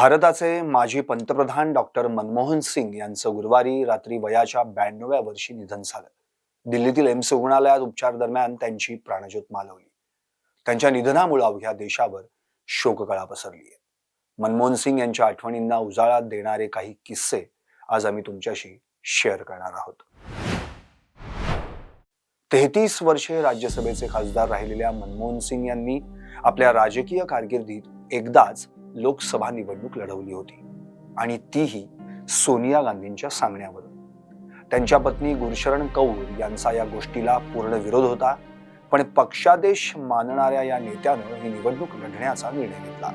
भारताचे माजी पंतप्रधान डॉक्टर मनमोहन सिंग यांचं गुरुवारी रात्री वयाच्या ब्याण्णव्या वर्षी निधन झालं. दिल्लीतील एम्स रुग्णालयात उपचार दरम्यान त्यांची प्राणज्योत मालवली. त्यांच्या निधनामुळे अवघ्या देशावर शोककळा पसरली आहे. मनमोहन सिंग यांच्या आठवणींना उजाळा देणारे काही किस्से आज आम्ही तुमच्याशी शेअर करणार आहोत. तेहतीस वर्षे राज्यसभेचे खासदार राहिलेल्या मनमोहन सिंग यांनी आपल्या राजकीय कारकिर्दीत एकदाच लोकसभा निवडणूक लढवली होती. आणि तीही सोनिया गांधींच्या सांगण्यावर. त्यांच्या पत्नी गुरशरण कौर यांचा या गोष्टीला पूर्ण विरोध होता पण पक्षादेश मानणाऱ्या या नेत्यानं ही निवडणूक लढण्याचा निर्णय घेतला.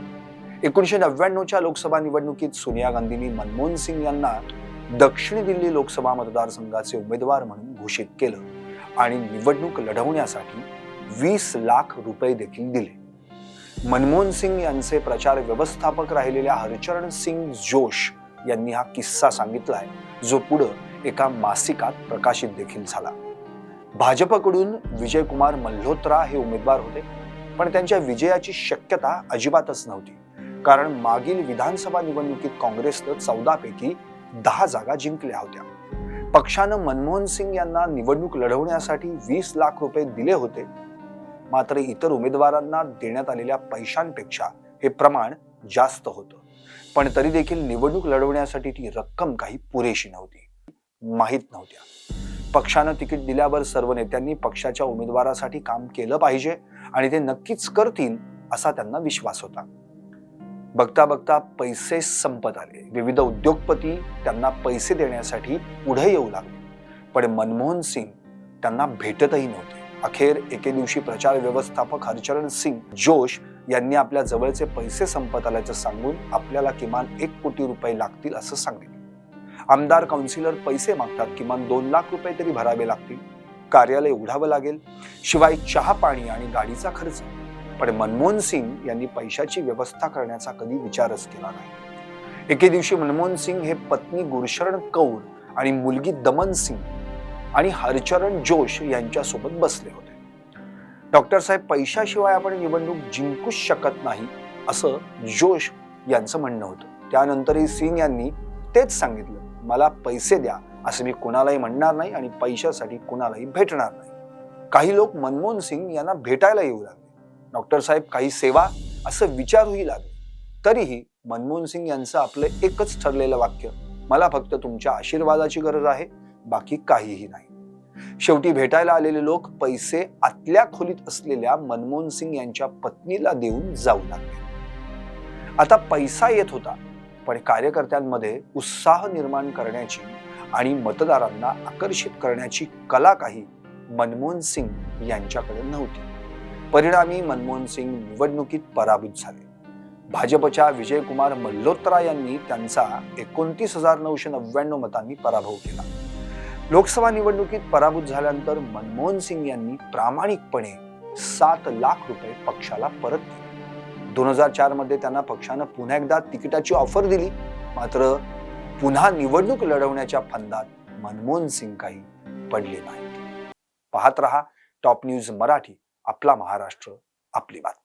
एकोणीशे नव्याण्णवच्या लोकसभा निवडणुकीत सोनिया गांधींनी मनमोहन सिंग यांना दक्षिण दिल्ली लोकसभा मतदारसंघाचे उमेदवार म्हणून घोषित केलं आणि निवडणूक लढवण्यासाठी वीस लाख रुपये देखील दिले. मनमोहन सिंग यांचे प्रचार व्यवस्थापक राहिलेल्या हरचरण सिंग जोश यांनी हा किस्सा सांगितलाय जो पुढं एका मासिकात प्रकाशित देखील झाला. भाजपकडून विजयकुमार मल्होत्रा हे उमेदवार होते पण त्यांच्या विजयाची शक्यता अजिबातच नव्हती. कारण मागील विधानसभा निवडणुकीत काँग्रेसनं चौदापैकी दहा जागा जिंकल्या होत्या. पक्षानं मनमोहन सिंग यांना निवडणूक लढवण्यासाठी वीस लाख रुपये दिले होते मात्र इतर उमेदवारांना देण्यात आलेल्या पैशांपेक्षा हे प्रमाण जास्त होतं. पण तरी देखील निवडणूक लढवण्यासाठी ती रक्कम काही पुरेशी नव्हती. माहीत नव्हत्या. पक्षानं तिकीट दिल्यावर सर्व नेत्यांनी पक्षाच्या उमेदवारासाठी काम केलं पाहिजे आणि ते नक्कीच करतील असा त्यांना विश्वास होता. बघता बघता पैसे संपत आले. विविध उद्योगपती त्यांना पैसे देण्यासाठी पुढे येऊ लागले. पण मनमोहन सिंग त्यांना भेटतही नव्हते. अखेर एके दिवशी प्रचार व्यवस्थापक हरचरण सिंग जोश यांनी आपल्या जवळचे पैसे संपत आल्याचं सांगून आपल्याला किमान एक कोटी रुपये लागतील असं सांगितलं. आमदार काउन्सिलर पैसे मागतात किमान दोन लाख रुपये तरी भरावे लागतील. कार्यालय उघडावं लागेल शिवाय चहा पाणी आणि गाडीचा खर्च. पण मनमोहन सिंग यांनी पैशाची व्यवस्था करण्याचा कधी विचारच केला नाही. एके दिवशी मनमोहन सिंग हे पत्नी गुरशरण कौर आणि मुलगी दमन सिंग आणि हरचरण जोश यांच्यासोबत बसले होते. डॉक्टर साहेब पैशाशिवाय आपण निवडणूक जिंकूच शकत नाही असं जोश यांचं म्हणणं होतं. त्यानंतरही सिंग यांनी तेच सांगितलं मला पैसे द्या असं मी कुणालाही म्हणणार नाही आणि पैशासाठी कुणालाही भेटणार नाही. काही लोक मनमोहन सिंग यांना भेटायला येऊ लागले. डॉक्टर साहेब काही सेवा? असं विचारूही लागले. तरीही मनमोहन सिंग यांचं आपलं एकच ठरलेलं वाक्य मला फक्त तुमच्या आशीर्वादाची गरज आहे बाकी काहीही नाही. शेवटी भेटायला आलेले लोक पैसे आतल्या खोलीत असलेल्या मनमोहन सिंग यांच्या पत्नीला देऊन जाऊ लागले. आता पैसा येत होता पण कार्यकर्त्यांमध्ये उत्साह निर्माण करण्याची आणि मतदारांना आकर्षित करण्याची कला काही मनमोहन सिंग यांच्याकडे नव्हती. परिणामी मनमोहन सिंग निवडणुकीत पराभूत झाले. भाजपच्या विजयकुमार मल्होत्रा यांनी त्यांचा एकोणतीस हजार नऊशे नव्याण्णव मतांनी पराभव केला. लोकसभा निवडणुकीत पराभूत झाल्यानंतर मनमोहन सिंग यांनी प्रामाणिकपणे सात लाख रुपये पक्षाला परत दिले. दोन हजार चारमध्ये त्यांना पक्षानं पुन्हा एकदा तिकिटाची ऑफर दिली. मात्र पुन्हा निवडणूक लढवण्याच्या फंदात मनमोहन सिंग काही पडले नाहीत. पाहत रहा टॉप न्यूज मराठी आपला महाराष्ट्र आपली बातमी.